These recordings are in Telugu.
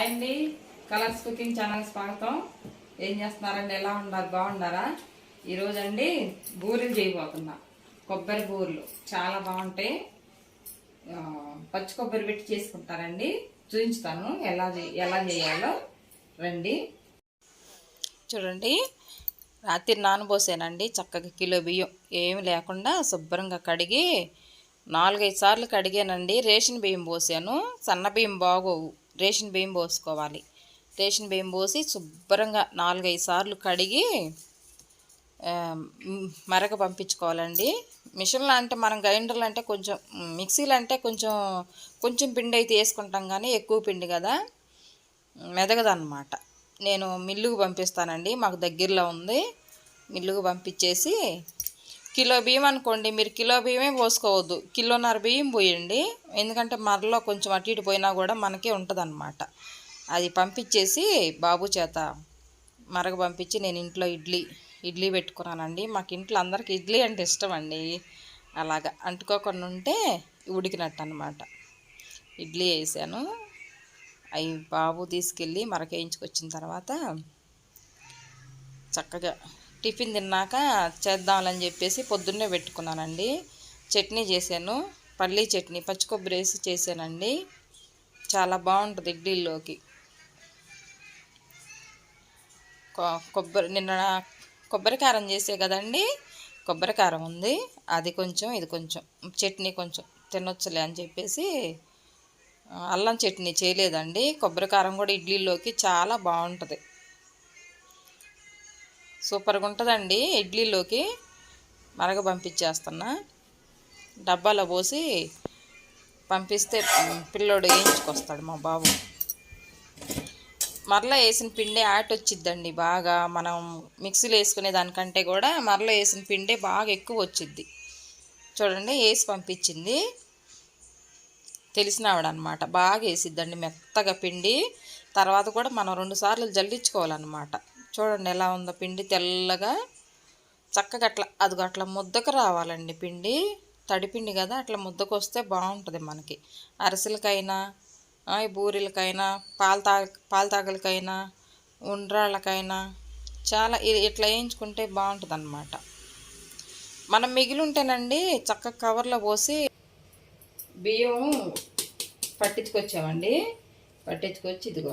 హాయ్ అండి. కలర్స్ కుకింగ్ ఛానల్ స్వాగతం. ఏం చేస్తున్నారండి? ఎలా ఉన్నారు? బాగున్నారా? ఈరోజు అండి బూరెలు చేయబోతున్నా. కొబ్బరి బూరెలు. చాలా బాగుంటాయి. పచ్చి కొబ్బరి పెట్టి చేసుకుంటారండి. చూపించుతాను ఎలా ఎలా చేయాలో. రండి. చూడండి. రాత్రి నానబోసానండి. చక్కగా కిలో బియ్యం. ఏమి లేకుండా శుభ్రంగా కడిగి నాలుగైదు సార్లు కడిగానండి. రేషన్ బియ్యం పోసాను. సన్న బియ్యం బాగోవు. రేషన్ బియ్యం పోసుకోవాలి. రేషన్ బియ్యం పోసి శుభ్రంగా నాలుగైదు సార్లు కడిగి మరక పంపించుకోవాలండి. మిషన్లు అంటే మనం గ్రైండర్లు అంటే కొంచెం మిక్సీలు అంటే కొంచెం కొంచెం పిండి అయితే వేసుకుంటాం కానీ ఎక్కువ పిండి కదా. మెదగదన్నమాట. నేను మిల్లుకు పంపిస్తానండి మాకు దగ్గరలో ఉంది. మిల్లుకు పంపించేసి కిలో బియ్యం అనుకోండి మీరు కిలో బియ్యమే పోసుకోవద్దు. కిలోన్నర బియ్యం పోయండి. ఎందుకంటే మరలో కొంచెం అటు ఇటు పోయినా కూడా మనకే ఉంటుంది అది పంపించేసి బాబు చేత మరగ పంపించి నేను ఇంట్లో ఇడ్లీ ఇడ్లీ పెట్టుకున్నానండి. మాకు ఇంట్లో అందరికి ఇడ్లీ అంటే ఇష్టం అండి అలాగా అంటుకోకుండా ఉంటే ఉడికినట్టు అనమాట ఇడ్లీ వేసాను. అవి బాబు తీసుకెళ్ళి మరకేయించుకొచ్చిన తర్వాత చక్కగా టిఫిన్ తిన్నాక చేద్దామని చెప్పేసి పొద్దున్నే పెట్టుకున్నానండి. చట్నీ చేశాను. పల్లీ చట్నీ పచ్చి కొబ్బరి వేసి చేశానండి. చాలా బాగుంటుంది ఇడ్లీలోకి కొ- కొబ్బరి నిన్న కొబ్బరి కారం చేసే కదండి? కొబ్బరి కారం ఉంది. అది కొంచెం ఇది కొంచెం చట్నీ కొంచెం తినొచ్చులే అని చెప్పేసి అల్లం చట్నీ చేయలేదండి. కొబ్బరి కారం కూడా ఇడ్లీలోకి చాలా బాగుంటుంది. సూపర్గా ఉంటుందండి ఇడ్లీలోకి మరగ పంపించేస్తున్నా. డబ్బాలో పోసి పంపిస్తే పిల్లోడు వేయించుకొస్తాడు మా బాబు. మరలా వేసిన పిండి ఆట వచ్చిద్దండి బాగా. మనం మిక్సీలో వేసుకునే దానికంటే కూడా మరలా వేసిన పిండి బాగా ఎక్కువ వచ్చిద్ది చూడండి వేసి పంపించింది. తెలిసిన ఆవిడనమాట బాగా వేసిద్దండి మెత్తగా పిండి. తర్వాత కూడా మనం రెండు సార్లు జల్లించుకోవాలన్నమాట. చూడండి ఎలా ఉందో. పిండి తెల్లగా చక్కగా అట్లా అదిగో అట్లా ముద్దకు రావాలండి పిండి. తడిపిండి కదా అట్లా ముద్దకు వస్తే బాగుంటుంది మనకి. అరిసెలకైనా ఈ బూరెలకైనా పాల తా పాల తాగలకైనా ఉండ్రాళ్ళకైనా చాలా ఇట్లా వేయించుకుంటే బాగుంటుంది అన్నమాట మనం మిగిలి ఉంటేనండి చక్కగా కవర్లో పోసి బియ్యం పట్టించుకొచ్చామండి. పట్టించుకొచ్చి ఇదిగో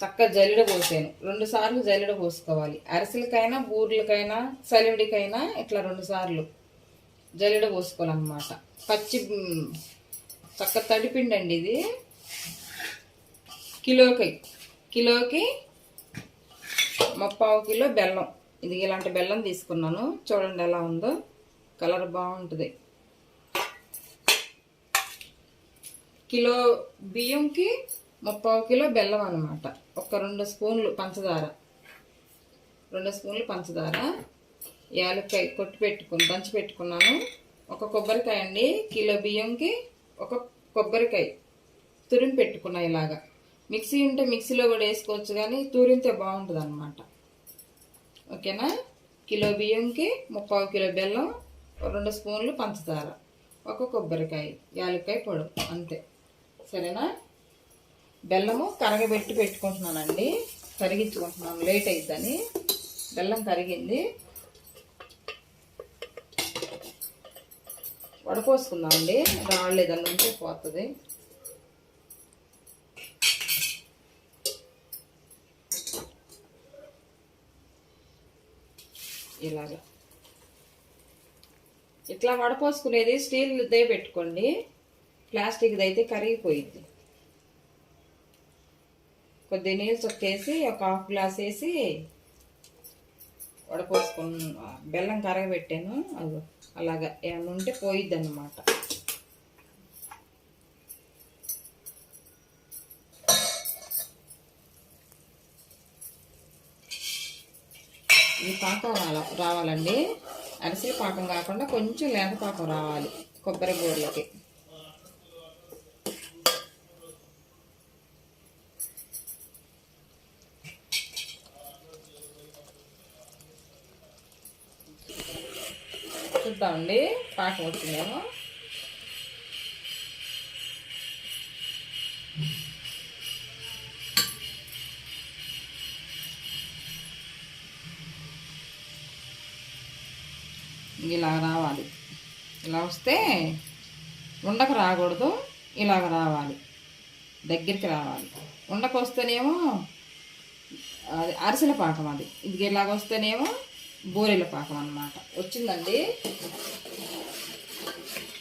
చక్కగా జల్లెడ పోసాను. రెండు సార్లు జల్లెడ పోసుకోవాలి. అరిసెలకైనా బూరెలకైనా సలివిడికైనా ఇట్లా రెండు సార్లు జల్లెడ పోసుకోవాలన్నమాట. పచ్చి చక్క తడిపిండి అండి ఇది. కిలోకి కిలోకి ముప్పావు కిలో బెల్లం. ఇది ఇలాంటి బెల్లం తీసుకున్నాను. చూడండి ఎలా ఉందో. కలర్ బాగుంటుంది. కిలో బియ్యంకి ముప్పావు కిలో బెల్లం అనమాట ఒక రెండు స్పూన్లు పంచదార. రెండు స్పూన్లు పంచదార. యాలక్కాయ కొట్టి పెట్టుకుని దంచి పెట్టుకున్నాను. ఒక కొబ్బరికాయ అండి. కిలో బియ్యంకి ఒక కొబ్బరికాయ తురిమి పెట్టుకున్నా ఇలాగా. మిక్సీ ఉంటే మిక్సీలో కూడా వేసుకోవచ్చు కానీ తురిమితే బాగుంటుంది అనమాట ఓకేనా? కిలో బియ్యంకి ముప్పావు కిలో బెల్లం రెండు స్పూన్లు పంచదార ఒక కొబ్బరికాయ యాలక్కాయ పొడి అంతే. సరేనా? బెల్లము కరగబెట్టి పెట్టుకుంటున్నానండి. కరిగించుకుంటున్నాను. లేట్ అయిద్దని. బెల్లం కరిగింది. వడపోసుకుందామండి. రాళ్ళు ఏదన్నా ఉంటే పోతుంది. ఇలాగా. ఇట్లా వడపోసుకునేది స్టీల్దే పెట్టుకోండి. ప్లాస్టిక్ది అయితే కరిగిపోయింది కొద్ది నీళ్ళు చొక్కేసి ఒక హాఫ్ గ్లాస్ వేసి వడపోసుకున్న బెల్లం కరగబెట్టాను. అది అలాగా ఏమైనా ఉంటే పోయిద్ది అన్నమాట ఈ పాకం రావాలండి. అరిసెల పాకం కాకుండా కొంచెం లేత పాకం రావాలి కొబ్బరి బూరలకి. చూద్దామండి. పాకం వచ్చిందేమో. ఇలా రావాలి. ఇలా వస్తే ఉండకు రాకూడదు. ఇలాగ రావాలి. దగ్గరికి రావాలి. ఉండకు వస్తేనేమో అది అరిసెల పాకం అది. ఇది ఇలాగ వస్తేనేమో బూరెల పాకం అన్నమాట. వచ్చిందండి.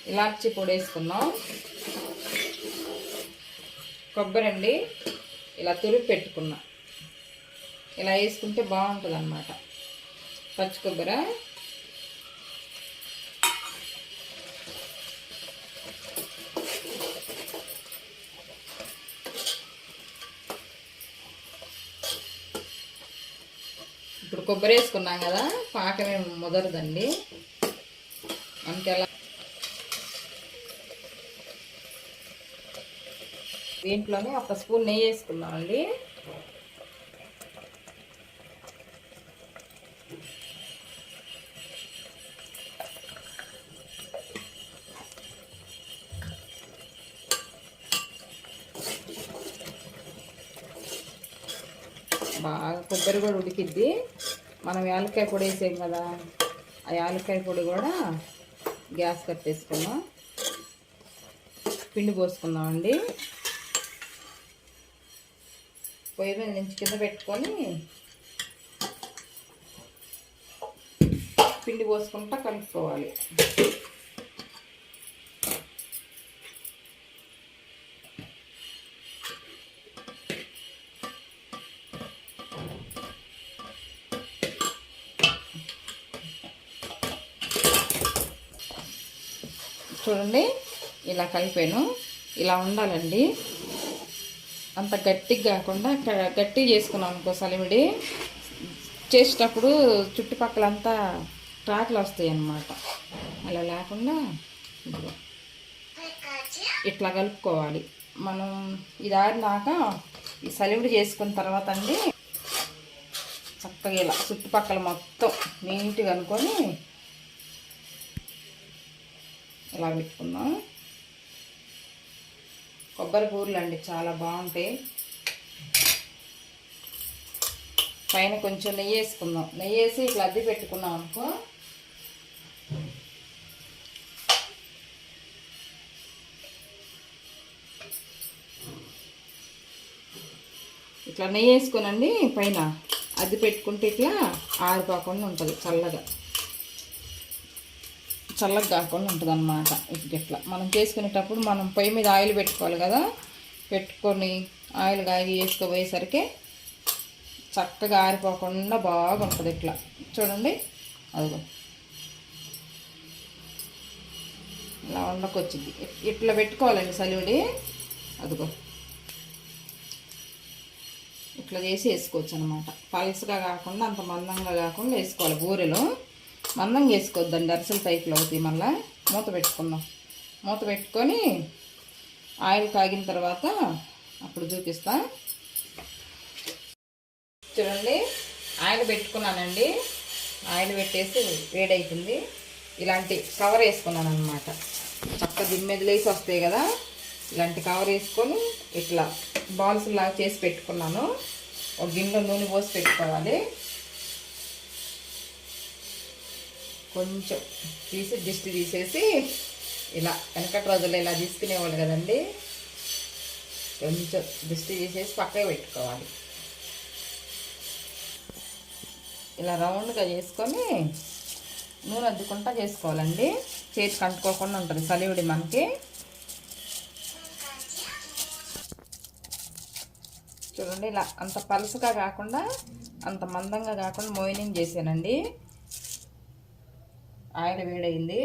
ఇలాచి పొడి వేసుకున్నాం కొబ్బరి అండి ఇలా తురిపి పెట్టుకున్నా. ఇలా వేసుకుంటే బాగుంటుంది అన్నమాట పచ్చి కొబ్బరి? ఇప్పుడు కొబ్బరి వేసుకున్నాం కదా పాకమే ముదరదండి. మనకి ఎలా దీంట్లోనే ఒక స్పూన్ నెయ్యి వేసుకున్నామండి బాగా కొబ్బరి కూడా ఉడికిద్ది. మనం యాలకాయ పొడి వేసాం కదా ఆ యాలక్కాయ పొడి కూడా గ్యాస్ కట్టేసుకుందాం. పిండి పోసుకుందామండి. పొయ్యి మీద నుంచి కింద పెట్టుకొని పిండి పోసుకుంటా కలుపుకోవాలి. చూడండి. ఇలా కలిపాను. ఇలా ఉండాలండి. అంత గట్టిగా కాకుండా గట్టి చేసుకున్నాం అనుకో సలిమిడి. చేసేటప్పుడు చుట్టుపక్కలంతా ట్రాక్లు వస్తాయి అన్నమాట అలా లేకుండా ఇట్లా కలుపుకోవాలి. మనం ఇది ఆరినాక ఈ సలివిడి చేసుకున్న తర్వాత అండి చక్కగా ఇలా చుట్టుపక్కల మొత్తం నీట్గా అనుకొని ఇలా పెట్టుకుందాం. కొబ్బరి బూరెలు అండి చాలా బాగుంటాయి. పైన కొంచెం నెయ్యి వేసుకుందాం. నెయ్యి వేసి ఇట్లా అద్దె పెట్టుకున్నాం అనుకో. ఇట్లా నెయ్యి వేసుకోనండి పైన. అద్దె పెట్టుకుంటే ఇట్లా ఆరిపోకుండా ఉంటుంది చల్లగా. చల్లగా కాకుండా ఉంటుంది అనమాట ఇట్లా మనం చేసుకునేటప్పుడు మనం పొయ్యి మీద ఆయిల్ పెట్టుకోవాలి కదా. పెట్టుకొని ఆయిల్ కాగి వేసుకోపోయేసరికి చక్కగా ఆరిపోకుండా బాగుంటుంది ఇట్లా. చూడండి. అదిగో. ఇలా ఉండకొచ్చింది ఇట్లా పెట్టుకోవాలండి సలివిడి. అదిగో. ఇట్లా చేసి వేసుకోవచ్చు అనమాట పల్స్గా కాకుండా అంత మందంగా కాకుండా వేసుకోవాలి బూరెలు. మందంగా వేసుకోవద్దండి అరిసెల టైప్లో అవుతాయి మళ్ళీ మూత పెట్టుకుందాం. మూత పెట్టుకొని ఆయిల్ కాగిన తర్వాత అప్పుడు చూపిస్తా. చూడండి ఆయిల్ పెట్టుకున్నానండి. ఆయిల్ పెట్టేసి వేడవుతుంది ఇలాంటి కవర్ వేసుకున్నాను అనమాట చక్క దిమ్మెదిలేసి వస్తాయి కదా ఇలాంటి కవర్ వేసుకొని ఇట్లా బాల్స్ లాగా చేసి పెట్టుకున్నాను. ఒక గిన్నెలో నూనె పోసి పెట్టుకోవాలి. కొంచెం తీసి దిష్టి తీసేసి ఇలా వెనకటి రోజుల్లో ఇలా తీసుకునేవాళ్ళు కదండి. కొంచెం దిష్టి తీసేసి పక్కకి పెట్టుకోవాలి. ఇలా రౌండ్గా చేసుకొని నూనె అద్దుకుంటా చేసుకోవాలండి. చేతికి అంటుకోకుండా ఉంటుంది సలివిడి మనకి. చూడండి ఇలా అంత పలుసుగా కాకుండా అంత మందంగా కాకుండా మోయినింగ్ చేశానండి. ఆయిల్ వేడైంది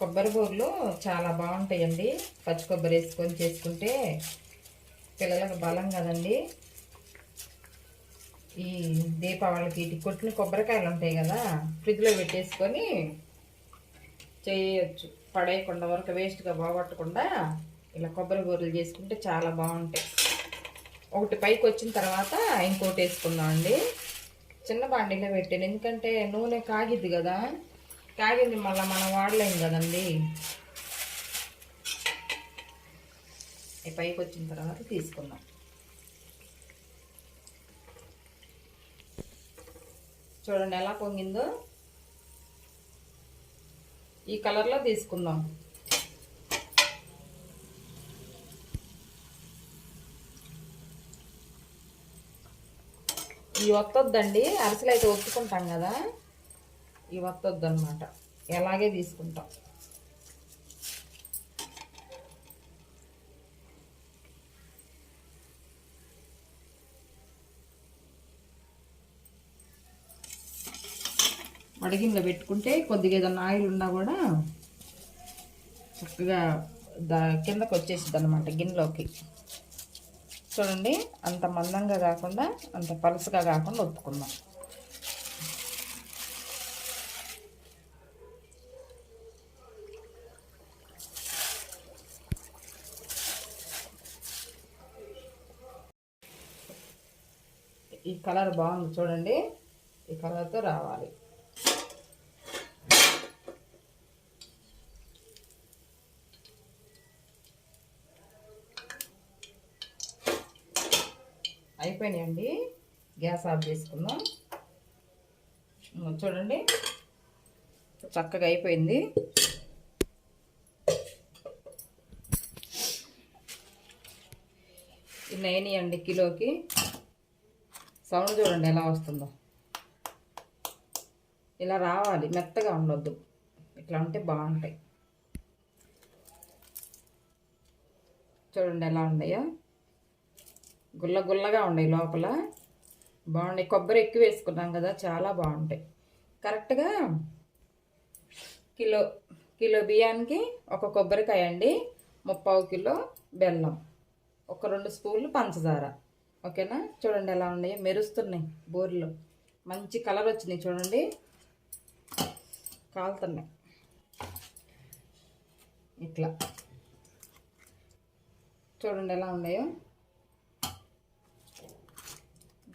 కొబ్బరి బూరలు చాలా బాగుంటాయండి. పచ్చి కొబ్బరి వేసుకొని చేసుకుంటే పిల్లలకు బలం కదండి. ఈ దీపావళికి ఇటు కొట్టిన కొబ్బరికాయలు ఉంటాయి కదా ఫ్రిడ్జ్లో పెట్టేసుకొని చేయొచ్చు. పడేయకుండా వరకు వేస్ట్గా బాగొట్టకుండా ఇలా కొబ్బరి బూరలు చేసుకుంటే చాలా బాగుంటాయి. ఒకటి పైకి వచ్చిన తర్వాత ఇంకోటి వేసుకుందాం అండి. చిన్న బాండీలో పెట్టాను ఎందుకంటే నూనె కాగిద్ది కదా. కాగింది మళ్ళీ మనం వాడలేం కదండి. ఈ పైకి వచ్చిన తర్వాత తీసుకుందాం. చూడండి ఎలా పొంగిందో. ఈ కలర్లో తీసుకుందాం. ఇవి వత్తొద్దండి అరిసెలు అయితే ఒత్తుకుంటాం కదా. ఇవి ఒత్తొద్దు అనమాట ఎలాగే తీసుకుంటాం. వడిగిన్నెలో పెట్టుకుంటే కొద్దిగా ఏదైనా ఆయిల్ ఉన్నా కూడా చక్కగా దా కిందకు వచ్చేసింది అనమాట గిన్నెలోకి. చూడండి అంత మందంగా కాకుండా అంత పలుసుగా కాకుండా ఒత్తుకుందాం ఈ కలర్ బాగుంది చూడండి. ఈ కలర్తో రావాలి. అయిపోయినాయండి. గ్యాస్ ఆఫ్ చేసుకుందాం. చూడండి. చక్కగా అయిపోయింది. ఇన్ని అండి కిలోకి. సౌండ్ చూడండి ఎలా వస్తుందో. ఇలా రావాలి మెత్తగా ఉండొద్దు. ఇట్లా ఉంటే బాగుంటాయి. చూడండి ఎలా ఉన్నాయో. గుల్ల గుల్లగా ఉన్నాయి లోపల. బాగున్నాయి. కొబ్బరి ఎక్కువ వేసుకున్నాం కదా చాలా బాగుంటాయి. కరెక్ట్గా కిలో కిలో బియ్యానికి ఒక కొబ్బరికాయ అండి ముప్పావు కిలో బెల్లం ఒక రెండు స్పూన్లు పంచదార. ఓకేనా? చూడండి ఎలా ఉన్నాయి. మెరుస్తున్నాయి బోర్లు. మంచి కలర్ వచ్చినాయి చూడండి. కాలుతున్నాయి. ఇట్లా. చూడండి ఎలా ఉన్నాయో.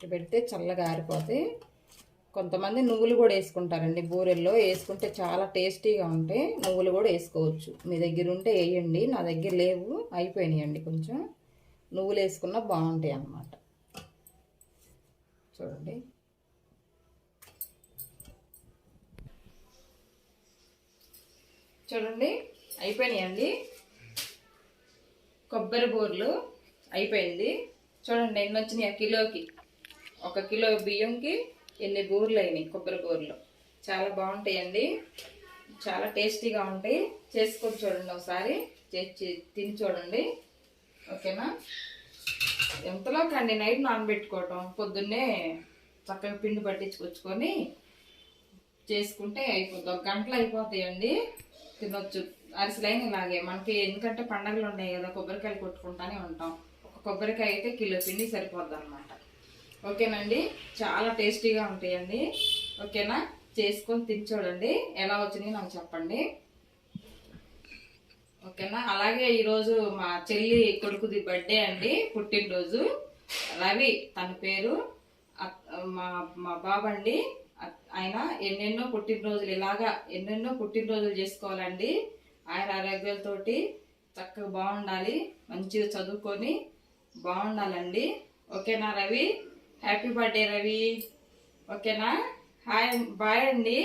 పెడితే చల్లగా ఆరిపోతాయి కొంతమంది నువ్వులు కూడా వేసుకుంటారండి బూరెల్లో. వేసుకుంటే చాలా టేస్టీగా ఉంటాయి నువ్వులు కూడా వేసుకోవచ్చు. మీ దగ్గర ఉంటే వేయండి నా దగ్గర లేవు అయిపోయినాయండి కొంచెం. నువ్వులు వేసుకున్నా బాగుంటాయి అన్నమాట. చూడండి. చూడండి అయిపోయినాయండి. కొబ్బరి బూరెలు అయిపోయింది. చూడండి ఎన్ని వచ్చినాయి ఆ కిలోకి. ఒక కిలో బియ్యంకి ఎన్ని గూరలు అయినాయి? కొబ్బరి గూరలు చాలా బాగుంటాయండి. చాలా టేస్టీగా ఉంటాయి. చేసుకొని చూడండి ఒకసారి. చేసి తిని చూడండి. ఓకేనా? ఎంతలో కండి నైట్ నానబెట్టుకోవటం? పొద్దున్నే చక్కగా పిండి పట్టించుకొచ్చుకొని చేసుకుంటే అయిపోతుంది ఒక గంటలో అయిపోతాయండి. తినొచ్చు. అరిసెలైన ఇలాగే. మనకి ఎందుకంటే పండగలు ఉన్నాయి కదా కొబ్బరికాయలు కొట్టుకుంటానే ఉంటాం. ఒక కొబ్బరికాయ అయితే కిలో పిండి సరిపోద్ది అనమాట ఓకేనండి? చాలా టేస్టీగా ఉంటాయండి. ఓకేనా? చేసుకొని తిని చూడండి ఎలా వచ్చినాయి నాకు చెప్పండి. ఓకేనా? అలాగే ఈరోజు మా చెల్లి కొడుకుది బర్త్డే అండి పుట్టినరోజు. రవి తన పేరు మా మా బాబు అండి ఆయన ఎన్నెన్నో పుట్టినరోజులు ఇలాగా ఎన్నెన్నో పుట్టినరోజులు చేసుకోవాలండి. ఆయన ఆరోగ్యాలతోటి చక్కగా బాగుండాలి మంచిగా చదువుకొని బాగుండాలండి. ఓకేనా రవి? హ్యాపీ బర్త్డే రవి ఓకేనా హాయ్ బాయ్ అండి.